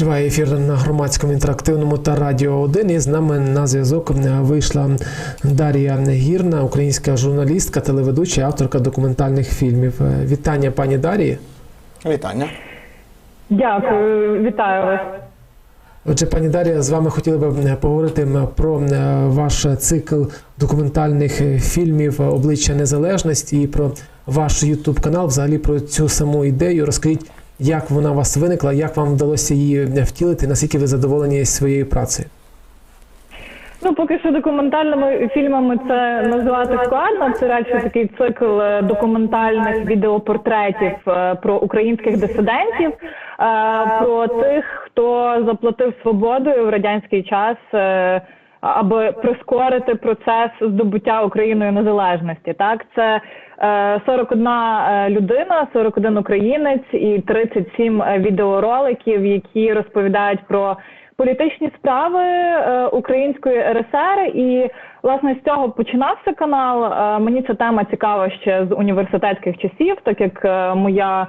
Триває ефір на громадському інтерактивному та радіо 1. І з нами на зв'язок вийшла Дар'я Гірна, українська журналістка, телеведуча, авторка документальних фільмів. Е, Вітання, пані Дар'ї. Вітання. Дякую, вітаю вас. Отже, пані Дар'я, з вами хотіли би е, поговорити про е, ваш цикл документальних фільмів Обличчя Незалежності і про ваш Ютуб канал, взагалі про цю саму ідею. Розкажіть, як вона у вас виникла, як вам вдалося її втілити, наскільки ви задоволені своєю працею? Ну, поки що документальними фільмами це називати складно. Це радше такий цикл е, документальних відеопортретів е, про українських дисидентів, е, про тих, хто заплатив свободою в радянський час. Е, Аби прискорити процес здобуття Україною незалежності, так це е, 41 е, людина, 41 українець і 37 відеороликів, які розповідають про політичні справи е, української РСР. І власне з цього починався канал. Е, мені ця тема цікава ще з університетських часів, так як е, моя.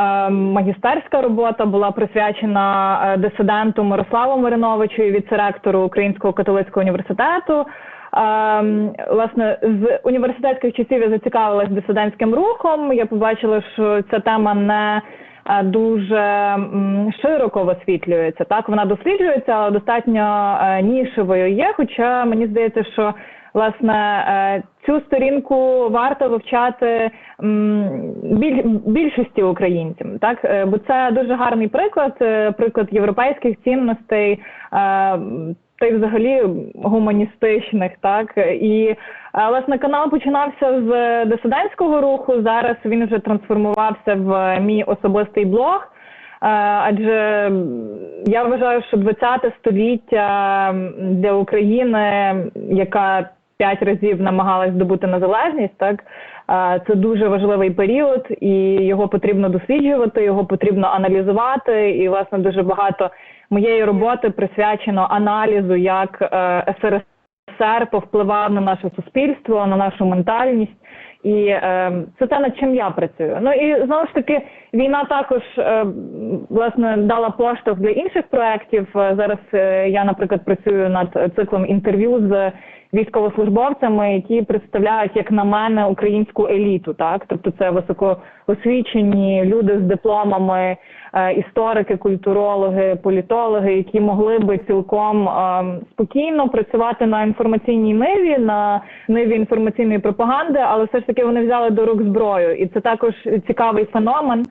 Е, Магістерська робота була присвячена е, дисиденту Мирославу Мариновичу, віце-ректору Українського католицького університету. Ем, Власне, з університетських часів я зацікавилась дисидентським рухом. Я побачила, що ця тема не е, дуже широко висвітлюється. Так вона досліджується, але достатньо е, нішевою є. Хоча мені здається, що власне е, цю сторінку варто вивчати більшості українців, так Е, бо це дуже гарний приклад, е, приклад європейських цінностей. та й взагалі гуманістичних, так і власне канал починався з дисидентського руху. Зараз він вже трансформувався в мій особистий блог. Адже я вважаю, що 20 століття для України, яка п'ять разів намагалась здобути незалежність, так це дуже важливий період, і його потрібно досліджувати, його потрібно аналізувати. І власне дуже багато моєї роботи присвячено аналізу, як е, СРСР повпливав на наше суспільство, на нашу ментальність. І е, це те, над чим я працюю. Ну і знову ж таки, війна також е, власне дала поштовх для інших проєктів. Е, Зараз е, я, наприклад, працюю над циклом інтерв'ю з військовослужбовцями, які представляють, як на мене, українську еліту. Так, тобто це високоосвічені люди з дипломами, е, історики, культурологи, політологи, які могли би цілком е, спокійно працювати на інформаційній ниві, на ниві інформаційної пропаганди, але все ж таки вони взяли до рук зброю, і це також цікавий феномен.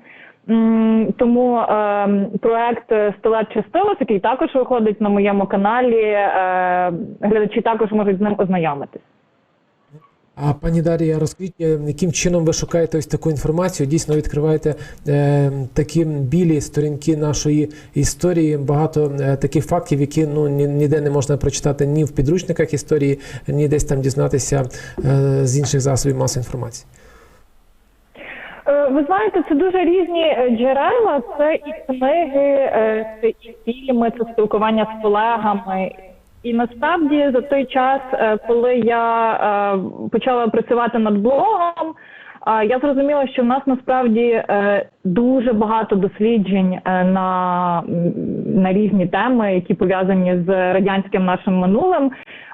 Тому е, проект Стилет чи стилус, який також виходить на моєму каналі, е, глядачі також можуть з ним ознайомитись. А пані Дар'я, розкажіть, е, яким чином ви шукаєте ось таку інформацію? Дійсно відкриваєте е, такі білі сторінки нашої історії. Багато е, таких фактів, які ну ні- ніде не можна прочитати ні в підручниках історії, ні десь там дізнатися е, з інших засобів масової інформації. Е, Ви знаєте, це дуже різні е, джерела. Це і книги, е, це і фільми, це спілкування з колегами. І насправді за той час, коли я почала працювати над блогом, я зрозуміла, що в нас насправді дуже багато досліджень на, на різні теми, які пов'язані з радянським нашим минулим.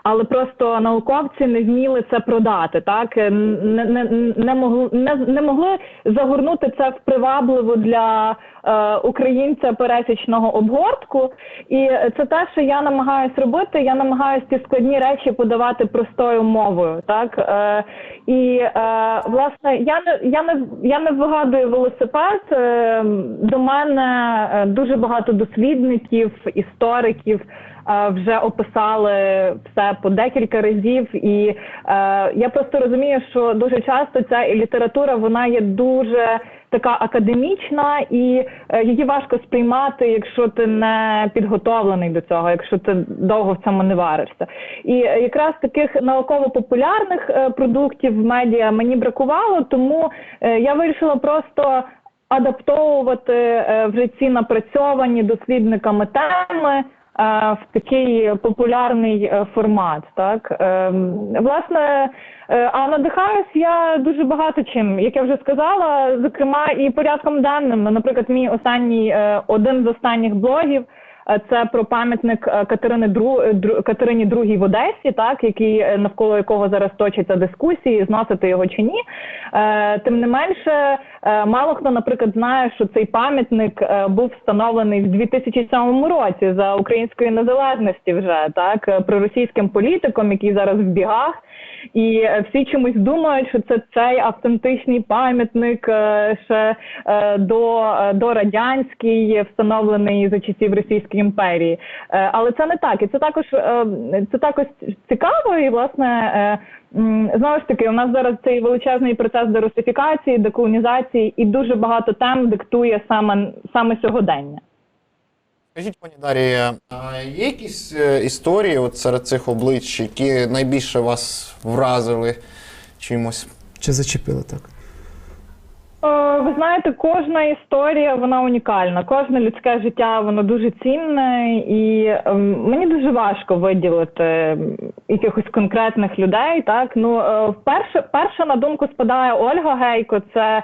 Але просто науковці не вміли це продати, так не, не, не могли не, не могли загорнути це в привабливу для е, українця пересічного обгортку. І це те, що я намагаюся робити. Я намагаюся ці складні речі подавати простою мовою. Так е, і е, власне я не я не я не вигадую велосипед. Е, до мене е, дуже багато дослідників, істориків е, вже описали все по декілька разів, і е, я просто розумію, що дуже часто ця література вона є дуже така академічна, і е, її важко сприймати, якщо ти не підготовлений до цього, якщо ти довго в цьому не варишся. І якраз таких науково-популярних продуктів в медіа мені бракувало, тому я вирішила просто адаптовувати е, вже ці напрацьовані дослідниками теми в такий популярний е, формат. Так Ем, власне, е, а надихаюсь я дуже багато чим, як я вже сказала, зокрема і порядком денним. Наприклад, мій останній е, один з останніх блогів. Е, Це про пам'ятник е, Катерини Дру... Дру- Катерині II в Одесі, так який е, навколо якого зараз точаться дискусії, зносити його чи ні. Е, Тим не менше, е, мало хто, наприклад, знає, що цей пам'ятник е, був встановлений в 2007 році за української незалежності, вже так е, проросійським політиком, який зараз в бігах. І е, всі чомусь думають, що це цей автентичний пам'ятник е, ще е, до, до радянський, встановлений за часів Російської імперії. Але це не так, і це також це також цікаво. І власне знову ж таки, у нас зараз цей величезний процес дерусифікації, деколонізації, і дуже багато тем диктує саме саме сьогодення. Скажіть, пані Дарія, а є якісь е, історії от серед цих облич, які найбільше вас вразили чимось? Чи зачепили так? Е, Ви знаєте, кожна історія вона унікальна. Кожне людське життя воно дуже цінне, і ем, мені дуже важко виділити ем, якихось конкретних людей. Так ну е, вперше перша на думку спадає Ольга Гейко. Це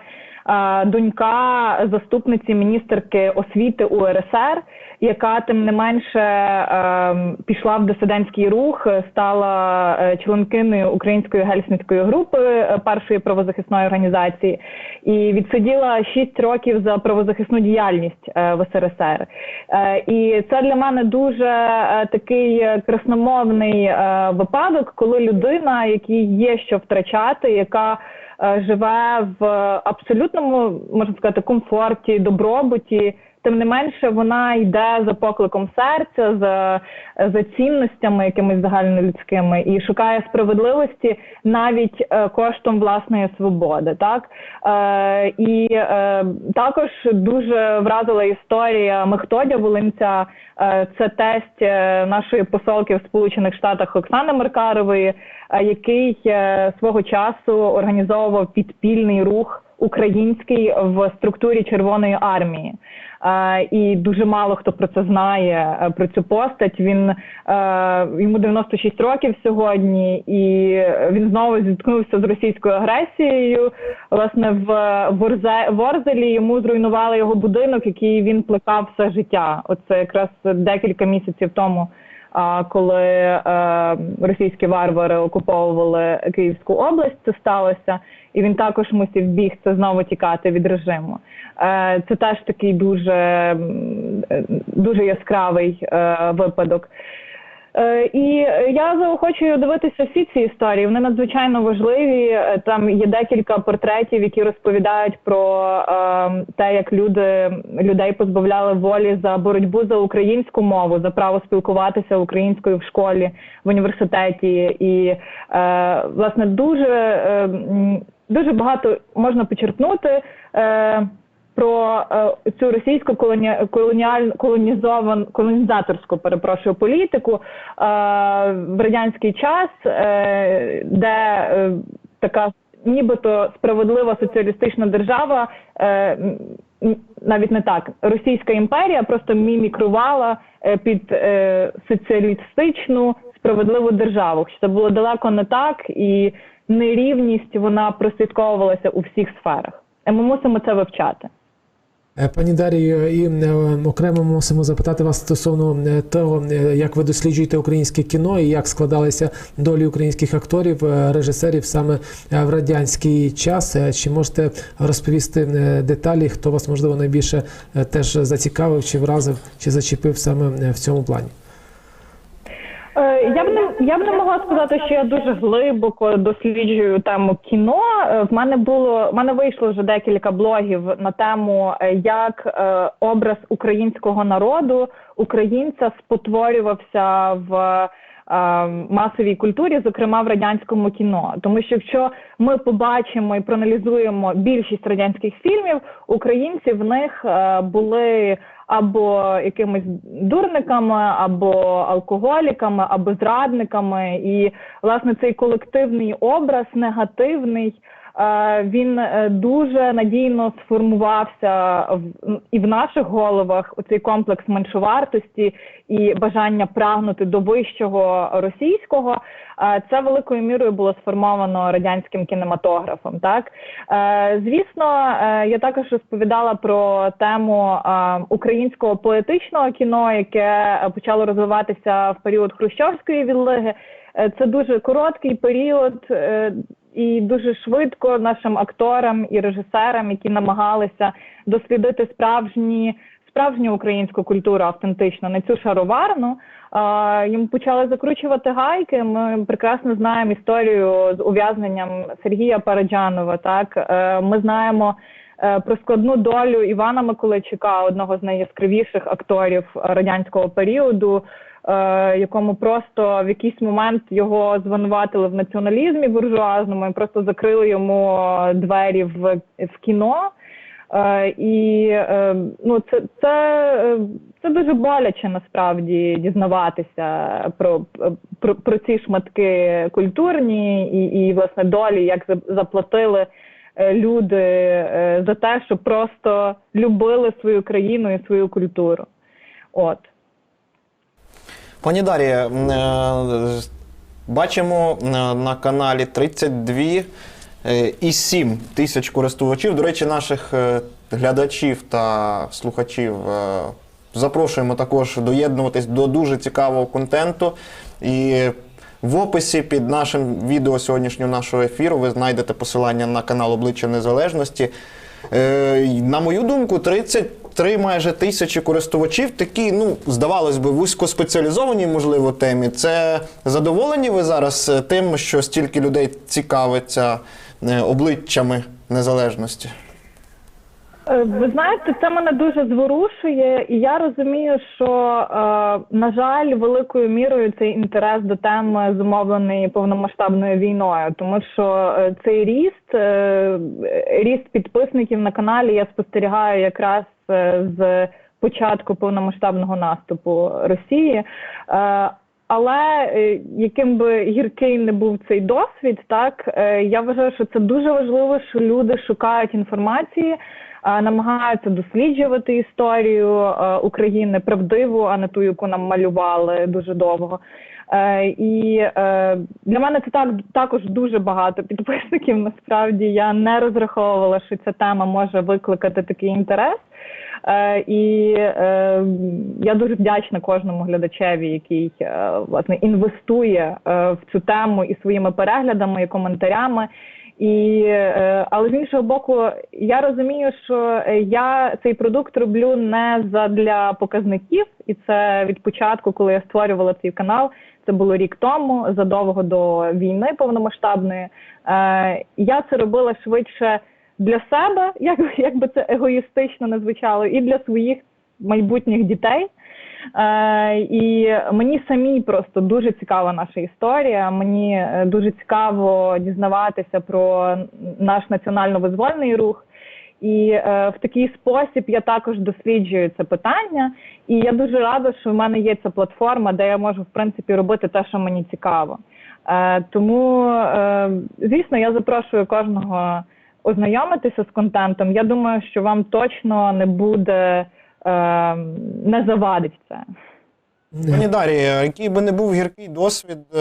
донька заступниці міністерки освіти УРСР, яка тим не менше ем, пішла в дисидентський рух, стала е, членкиною української гельсінської групи е, першої правозахисної організації і відсиділа 6 років за правозахисну діяльність е, в СРСР. Е, І це для мене дуже е, такий е, красномовний е, випадок, коли людина, якій є що втрачати, яка е, живе в абсолютному можна сказати комфорті, добробуті. Тим не менше, вона йде за покликом серця, за, за цінностями якимись загальнолюдськими і шукає справедливості навіть е, коштом власної свободи. Так е, і е, також дуже вразила історія Мехтодя Волинця. Е, це тесть е, нашої посолки в Сполучених Штатах Оксани Маркарової, е, який свого часу організовував підпільний рух український в структурі Червоної армії. Е, і дуже мало хто про це знає е, про цю постать. Він е, йому 96 років сьогодні, і він знову зіткнувся з російською агресією. Власне, в Ворзе Ворзелі йому зруйнували його будинок, який він плекав все життя. Оце якраз декілька місяців тому. Коли е, російські варвари окуповували Київську область, це сталося, і він також мусив бігти знову тікати від режиму. Е, це теж такий дуже, е, дуже яскравий випадок. Е, І я заохочую дивитися всі ці історії. Вони надзвичайно важливі. Е, Там є декілька портретів, які розповідають про е, те, як люди людей позбавляли волі за боротьбу за українську мову, за право спілкуватися українською в школі, в університеті. І е, власне дуже, е, дуже багато можна почерпнути. Е, про е, цю російську колоні... колоніаль... колонізован... колонізаторську перепрошую політику е, в радянський час, е, де така нібито справедлива соціалістична держава, навіть не так, Російська імперія просто мімікрувала під соціалістичну справедливу державу. Що це було далеко не так, і нерівність вона прослідковувалася у всіх сферах. І ми мусимо це вивчати. Е, Пані Дарію, і е, окремо мусимо запитати вас стосовно е, того, е, як ви досліджуєте українське кіно і як складалися долі українських акторів, е, режисерів саме е, в радянський час. Е, Чи можете розповісти е, деталі, хто вас можливо найбільше е, теж зацікавив, чи вразив, чи зачепив саме е, в цьому плані? Я б не я б не могла сказати, що я дуже глибоко досліджую тему кіно. Е, В мене було в мене вийшло вже декілька блогів на тему, е, як е, образ українського народу, українця спотворювався в масовій культурі, зокрема в радянському кіно. Тому що якщо ми побачимо і проаналізуємо більшість радянських фільмів, українці в них були або якимись дурниками, або алкоголіками, або зрадниками. І власне цей колективний образ негативний Він е, дуже надійно сформувався в і в наших головах у цей комплекс меншовартості і бажання прагнути до вищого російського. Е, Це великою мірою було сформовано радянським кінематографом. Так Е, звісно, е, я також розповідала про тему е, українського поетичного кіно, яке е, почало розвиватися в період Хрущовської відлиги. Е, Це дуже короткий період, е, і дуже швидко нашим акторам і режисерам, які намагалися дослідити справжні. Справжню українську культуру автентично, не цю шароварну. А, їм почали закручувати гайки. Ми прекрасно знаємо історію з ув'язненням Сергія Параджанова. Так Е, ми знаємо е, про складну долю Івана Миколайчука, одного з найяскравіших акторів радянського періоду, е, якому просто в якийсь момент його звинуватили в націоналізмі буржуазному і просто закрили йому двері в, в кіно. Е, і е, ну, це, це, це дуже боляче насправді дізнаватися про, про, про ці шматки культурні і, і власне долі, як заплатили люди за те, щоб просто любили свою країну і свою культуру. От. Пані Дар'я, м, е, бачимо е, на каналі 32 е, і 7 тисяч користувачів. До речі, наших глядачів та слухачів запрошуємо також доєднуватись до дуже цікавого контенту. І в описі під нашим відео сьогоднішнього нашого ефіру ви знайдете посилання на канал Обличчя Незалежності. На мою думку, 33 майже тисячі користувачів, такі, ну, здавалось би, вузькоспеціалізованій, можливо, темі. Це задоволені ви зараз е, тим, що стільки людей цікавиться е, обличчями незалежності? Е, Ви знаєте, це мене дуже зворушує, і я розумію, що на жаль, великою мірою цей інтерес до теми зумовлений повномасштабною війною, тому що цей ріст, ріст підписників на каналі я спостерігаю якраз з початку повномасштабного наступу Росії. Е, але е, яким би гіркий не був цей досвід, так е, я вважаю, що це дуже важливо, що люди шукають інформації, е, намагаються досліджувати історію е, України правдиву, а не ту, яку нам малювали дуже довго. Е, І е, для мене це так також дуже багато підписників. Насправді я не розраховувала, що ця тема може викликати такий інтерес. Е, і е, я дуже вдячна кожному глядачеві, який е, власне інвестує е, в цю тему і своїми переглядами і коментарями. І, але з іншого боку, я розумію, що я цей продукт роблю не задля показників, і це від початку, коли я створювала цей канал. Це було рік тому, задовго до війни повномасштабної. Е, я це робила швидше для себе, як, як це егоїстично не звучало, і для своїх майбутніх дітей. Е, і мені самій просто дуже цікава наша історія. Мені е, дуже цікаво дізнаватися про наш національно-визвольний рух. І е, в такий спосіб я також досліджую це питання. І я дуже рада, що в мене є ця платформа, де я можу в принципі робити те, що мені цікаво. Е, тому, е, звісно, я запрошую кожного ознайомитися з контентом. Я думаю, що вам точно не буде е, не завадить це. Пані Дар'я, який би не був гіркий досвід, е,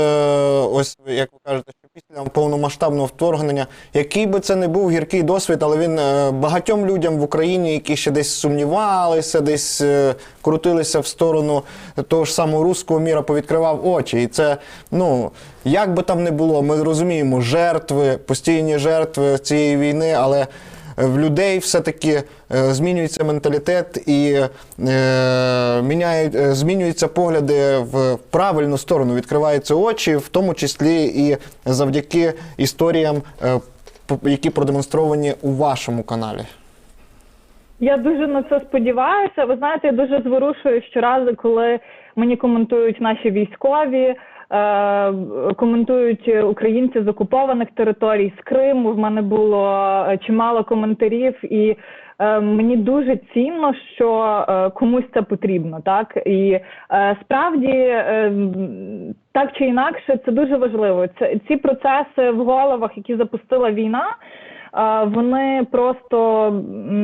ось як ви кажете, що після повномасштабного вторгнення, який би це не був гіркий досвід, але він е, багатьом людям в Україні, які ще десь сумнівалися, десь е, крутилися в сторону того ж самого руського міра, повідкривав очі. І це, ну, як би там не було, ми розуміємо, жертви, постійні жертви цієї війни, але в людей все-таки е, змінюється менталітет і е, міняють, е, змінюються погляди в правильну сторону, відкриваються очі, в тому числі і завдяки історіям, які продемонстровані у вашому каналі. Я дуже на це сподіваюся. Ви знаєте, я дуже зворушую щоразу, коли мені коментують наші військові, коментують українці з окупованих територій з Криму. В мене було е, чимало коментарів, і е, мені дуже цінно, що е, комусь це потрібно. Так і е, справді е, так чи інакше, це дуже важливо. Це ці процеси в головах, які запустила війна. вони просто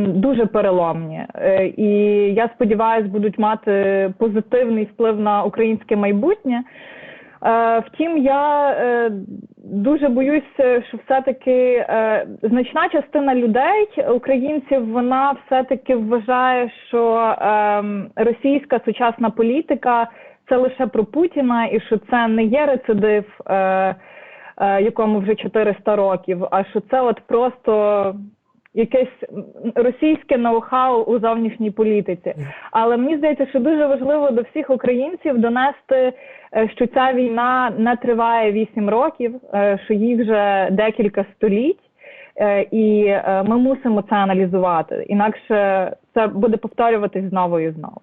дуже переломні. Е, І я сподіваюся, будуть мати позитивний вплив на українське майбутнє. Е, Втім, я е, дуже боюся, що все-таки е, значна частина людей, українців, вона все-таки вважає, що російська сучасна політика це лише про Путіна, і що це не є рецидив, е, е, якому вже 400 років, а що це от просто якесь російське ноу-хау у зовнішній політиці. Але мені здається, що дуже важливо до всіх українців донести, е, що ця війна не триває 8 років, е, що їй вже декілька століть. Е, І ми мусимо це аналізувати, інакше це буде повторюватись знову і знову.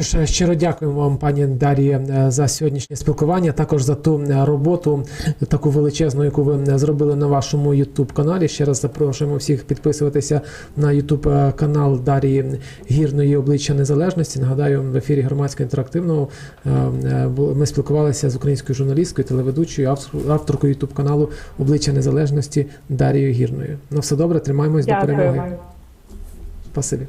Щиро дякуємо вам, пані Дар'є, е, за сьогоднішнє спілкування, також за ту е, роботу, таку величезну, яку ви е, зробили на вашому youtube каналі. Ще раз запрошуємо всіх підписуватися на youtube канал Дар'ї Гірної обличчя Незалежності. Нагадаю, в ефірі громадського інтерактивного ми спілкувалися з українською журналісткою, телеведучою, автор- авторкою youtube каналу Обличчя Незалежності Дарією Гірною. На все добре, тримаємось до перемоги. Спасибі.